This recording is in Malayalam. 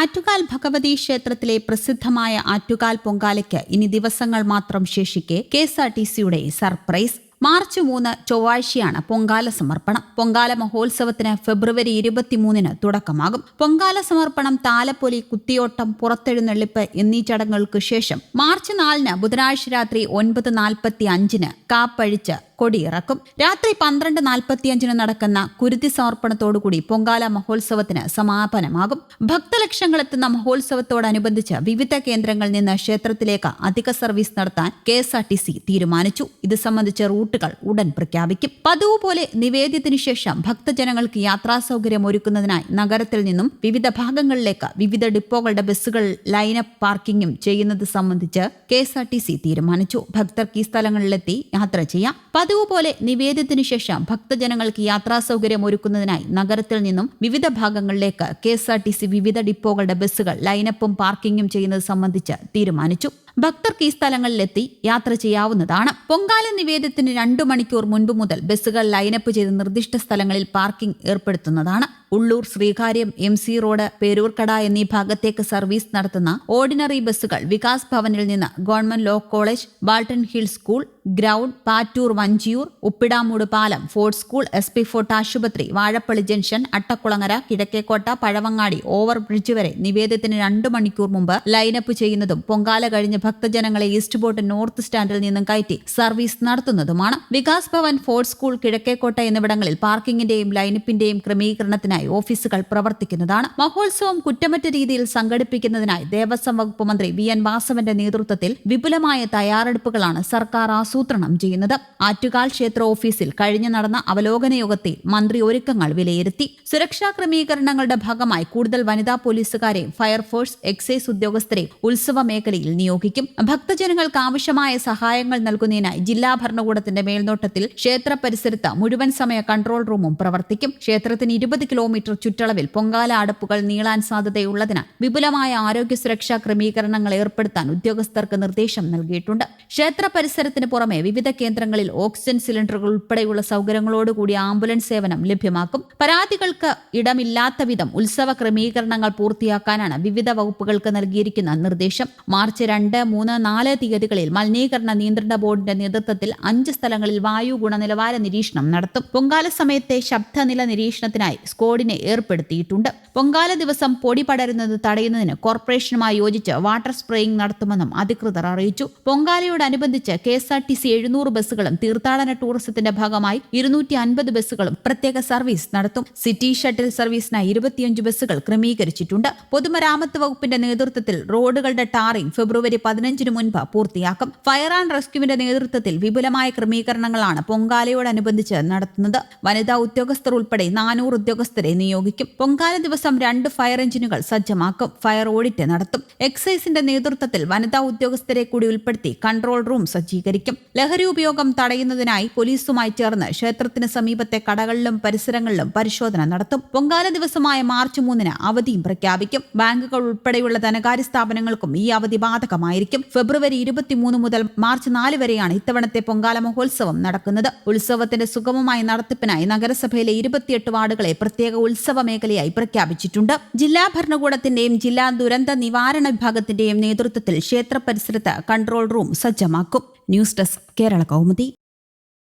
ആറ്റുകാൽ ഭഗവതി ക്ഷേത്രത്തിലെ പ്രസിദ്ധമായ ആറ്റുകാൽ പൊങ്കാലയ്ക്ക് ഇനി ദിവസങ്ങൾ മാത്രം ശേഷിക്കെ കെ എസ് ആർ ടി സിയുടെ സർപ്രൈസ് മാർച്ച് മൂന്ന് ചൊവ്വാഴ്ചയാണ് പൊങ്കാല സമർപ്പണം. പൊങ്കാല മഹോത്സവത്തിന് ഫെബ്രുവരി ഇരുപത്തിമൂന്നിന് തുടക്കമാകും. പൊങ്കാല സമർപ്പണം താലപ്പൊലി കുത്തിയോട്ടം പുറത്തെഴുന്നള്ളിപ്പ് എന്നീ ചടങ്ങുകൾക്ക് ശേഷം മാർച്ച് നാലിന് ബുധനാഴ്ച രാത്രി ഒൻപത് നാൽപ്പത്തി അഞ്ചിന് കാപ്പഴിച്ച് കൊടിയിറക്കും. രാത്രി പന്ത്രണ്ട് നാൽപ്പത്തിയഞ്ചിന് നടക്കുന്ന കുരുതി സമർപ്പണത്തോടുകൂടി പൊങ്കാല മഹോത്സവത്തിന് സമാപനമാകും. ഭക്തലക്ഷങ്ങളെത്തുന്ന മഹോത്സവത്തോടനുബന്ധിച്ച് വിവിധ കേന്ദ്രങ്ങളിൽ നിന്ന് ക്ഷേത്രത്തിലേക്ക് അധിക സർവീസ് നടത്താൻ കെ തീരുമാനിച്ചു. ഇത് സംബന്ധിച്ച് റൂട്ടുകൾ ഉടൻ പ്രഖ്യാപിക്കും. പതിവ് പോലെ നിവേദ്യത്തിനു ശേഷം ഭക്തജനങ്ങൾക്ക് യാത്രാ സൗകര്യം ഒരുക്കുന്നതിനായി നഗരത്തിൽ നിന്നും വിവിധ ഭാഗങ്ങളിലേക്ക് വിവിധ ഡിപ്പോകളുടെ ബസ്സുകൾ ലൈനപ്പ് പാർക്കിംഗും ചെയ്യുന്നത് സംബന്ധിച്ച് K S R T C തീരുമാനിച്ചു. ഭക്തർക്ക് ഈ സ്ഥലങ്ങളിലെത്തി യാത്ര ചെയ്യാം. പതിവ് പോലെ നിവേദ്യത്തിനു ശേഷം ഭക്തജനങ്ങൾക്ക് യാത്രാ സൗകര്യം ഒരുക്കുന്നതിനായി നഗരത്തിൽ നിന്നും വിവിധ ഭാഗങ്ങളിലേക്ക് K S R T C വിവിധ ഡിപ്പോകളുടെ ബസ്സുകൾ ലൈനപ്പും പാർക്കിംഗും ചെയ്യുന്നത് സംബന്ധിച്ച് തീരുമാനിച്ചു. ഭക്തർക്ക് ഈ സ്ഥലങ്ങളിലെത്തി യാത്ര ചെയ്യാവുന്നതാണ്. പൊങ്കാല നിവേദ്യത്തിന് രണ്ടു മണിക്കൂർ മുൻപ് മുതൽ ബസ്സുകൾ ലൈനപ്പ് ചെയ്ത് നിർദ്ദിഷ്ട സ്ഥലങ്ങളിൽ parking ഏർപ്പെടുത്തുന്നതാണ്. Ulloor Sreekaryam M C road Peroorkada എന്നീ ഭാഗത്തേക്ക് സർവീസ് നടത്തുന്ന ഓർഡിനറി ബസ്സുകൾ വികാസ് ഭവനിൽ നിന്ന് government law college Bolton hill school ground Pattoor Vanchiyoor Uppidamoodu പാലം fort school S P fort ആശുപത്രി Vazhappally junction Attakulangara Kizhakkekotta Pazhavangadi over bridge വരെ നിവേദ്യത്തിന് രണ്ടു മണിക്കൂർ മുമ്പ് ലൈനപ്പ് ചെയ്യുന്നതും പൊങ്കാല കഴിഞ്ഞ് ഭക്തജനങ്ങളെ ഈസ്റ്റ് ബോട്ട് നോർത്ത് സ്റ്റാൻഡിൽ നിന്നും കയറ്റി സർവീസ് നടത്തുന്നതുമാണ്. വികാസ് ഭവൻ ഫോർട്ട് സ്കൂൾ കിഴക്കേക്കോട്ട എന്നിവിടങ്ങളിൽ പാർക്കിംഗിന്റെയും ലൈനപ്പിന്റെയും ക്രമീകരണത്തിനായി ഓഫീസുകൾ പ്രവർത്തിക്കുന്നതാണ്. മഹോത്സവം കുറ്റമറ്റ രീതിയിൽ സംഘടിപ്പിക്കുന്നതിനായി ദേവസ്വം വകുപ്പ് മന്ത്രി വി എൻ വാസവന്റെ നേതൃത്വത്തിൽ വിപുലമായ തയ്യാറെടുപ്പുകളാണ് സർക്കാർ ആസൂത്രണം ചെയ്യുന്നത്. ആറ്റുകാൽ ക്ഷേത്ര ഓഫീസിൽ കഴിഞ്ഞു നടന്ന അവലോകന യോഗത്തിൽ മന്ത്രി ഒരുക്കങ്ങൾ വിലയിരുത്തി. സുരക്ഷാ ക്രമീകരണങ്ങളുടെ ഭാഗമായി കൂടുതൽ വനിതാ പോലീസുകാരെയും ഫയർഫോഴ്സ് എക്സൈസ് ഉദ്യോഗസ്ഥരെ ഉത്സവ മേഖലയിൽ നിയോഗിക്കും. ഭക്തജനങ്ങൾക്ക് ആവശ്യമായ സഹായങ്ങൾ നൽകുന്നതിനായി ജില്ലാ ഭരണകൂടത്തിന്റെ മേൽനോട്ടത്തിൽ ക്ഷേത്ര പരിസരത്ത് മുഴുവൻ സമയ കൺട്രോൾ റൂമും പ്രവർത്തിക്കും. ക്ഷേത്രത്തിന് ഇരുപത് കിലോമീറ്റർ ചുറ്റളവിൽ പൊങ്കാല അടുപ്പുകൾ നീളാൻ സാധ്യതയുള്ളതിനാൽ വിപുലമായ ആരോഗ്യ സുരക്ഷാ ക്രമീകരണങ്ങൾ ഏർപ്പെടുത്താൻ ഉദ്യോഗസ്ഥർക്ക് നിർദ്ദേശം നൽകിയിട്ടുണ്ട്. ക്ഷേത്ര പരിസരത്തിന് പുറമെ വിവിധ കേന്ദ്രങ്ങളിൽ ഓക്സിജൻ സിലിണ്ടറുകൾ ഉൾപ്പെടെയുള്ള സൗകര്യങ്ങളോടുകൂടി ആംബുലൻസ് സേവനം ലഭ്യമാക്കും. പരാതികൾക്ക് ഇടമില്ലാത്ത വിധം ഉത്സവ ക്രമീകരണങ്ങൾ പൂർത്തിയാക്കാനാണ് വിവിധ വകുപ്പുകൾക്ക് നൽകിയിരിക്കുന്ന നിർദ്ദേശം. മാർച്ച് രണ്ട് മൂന്ന് നാല് തീയതികളിൽ മലിനീകരണ നിയന്ത്രണ ബോർഡിന്റെ നേതൃത്വത്തിൽ അഞ്ച് സ്ഥലങ്ങളിൽ വായു ഗുണനിലവാര നിരീക്ഷണം നടത്തും. പൊങ്കാല സമയത്തെ ശബ്ദനില നിരീക്ഷണത്തിനായി സ്ക്വാഡിനെ ഏർപ്പെടുത്തിയിട്ടുണ്ട്. പൊങ്കാല ദിവസം പൊടി പടരുന്നത് തടയുന്നതിന് കോർപ്പറേഷനുമായി യോജിച്ച് വാട്ടർ സ്പ്രേയിംഗ് നടത്തുമെന്നും അധികൃതർ അറിയിച്ചു. പൊങ്കാലയോടനുബന്ധിച്ച് K S R T C എഴുന്നൂറ് ബസ്സുകളും തീർത്ഥാടന ടൂറിസത്തിന്റെ ഭാഗമായി ഇരുന്നൂറ്റി അൻപത് ബസ്സുകളും പ്രത്യേക സർവീസ് നടത്തും. സിറ്റി ഷട്ടിൽ സർവീസിനായി ഇരുപത്തിയഞ്ച് ബസ്സുകൾ ക്രമീകരിച്ചിട്ടുണ്ട്. പൊതുമരാമത്ത് വകുപ്പിന്റെ നേതൃത്വത്തിൽ റോഡുകളുടെ ടാറിംഗ് ഫെബ്രുവരി പതിനഞ്ചിന് മുൻപ് പൂർത്തിയാക്കും. ഫയർ ആൻഡ് റെസ്ക്യൂവിന്റെ നേതൃത്വത്തിൽ വിപുലമായ ക്രമീകരണങ്ങളാണ് പൊങ്കാലയോടനുബന്ധിച്ച് നടത്തുന്നത്. വനിതാ ഉദ്യോഗസ്ഥർ ഉൾപ്പെടെ നാനൂറ് ഉദ്യോഗസ്ഥരെ നിയോഗിക്കും. പൊങ്കാല ദിവസം രണ്ട് ഫയർ എഞ്ചിനുകൾ സജ്ജമാക്കും. ഫയർ ഓഡിറ്റ് നടത്തും. എക്സൈസിന്റെ നേതൃത്വത്തിൽ വനിതാ ഉദ്യോഗസ്ഥരെ കൂടി ഉൾപ്പെടുത്തി കൺട്രോൾ റൂം സജ്ജീകരിക്കും. ലഹരി ഉപയോഗം തടയുന്നതിനായി പോലീസുമായി ചേർന്ന് ക്ഷേത്രത്തിന് സമീപത്തെ കടകളിലും പരിസരങ്ങളിലും പരിശോധന നടത്തും. പൊങ്കാല ദിവസമായ മാർച്ച് മൂന്നിന് അവധിയും പ്രഖ്യാപിക്കും. ബാങ്കുകൾ ഉൾപ്പെടെയുള്ള ധനകാര്യ സ്ഥാപനങ്ങൾക്കും ഈ അവധി ബാധകമായിരിക്കും. ഫെബ്രുവരി ഇരുപത്തിമൂന്ന് മുതൽ മാർച്ച് നാല് വരെയാണ് ഇത്തവണത്തെ പൊങ്കാല മഹോത്സവം നടക്കുന്നത്. ഉത്സവത്തിന്റെ സുഗമമായ നടത്തിപ്പിനായി നഗരസഭയിലെ ഇരുപത്തിയെട്ട് വാർഡുകളെ പ്രത്യേക ഉത്സവ മേഖലയായി പ്രഖ്യാപിച്ചിട്ടുണ്ട്. ജില്ലാ ഭരണകൂടത്തിന്റെയും ജില്ലാ ദുരന്ത നിവാരണ വിഭാഗത്തിന്റെയും നേതൃത്വത്തിൽ ക്ഷേത്ര പരിസരത്ത് കൺട്രോൾ റൂം സജ്ജമാക്കും. News desk Kerala Kaumudi.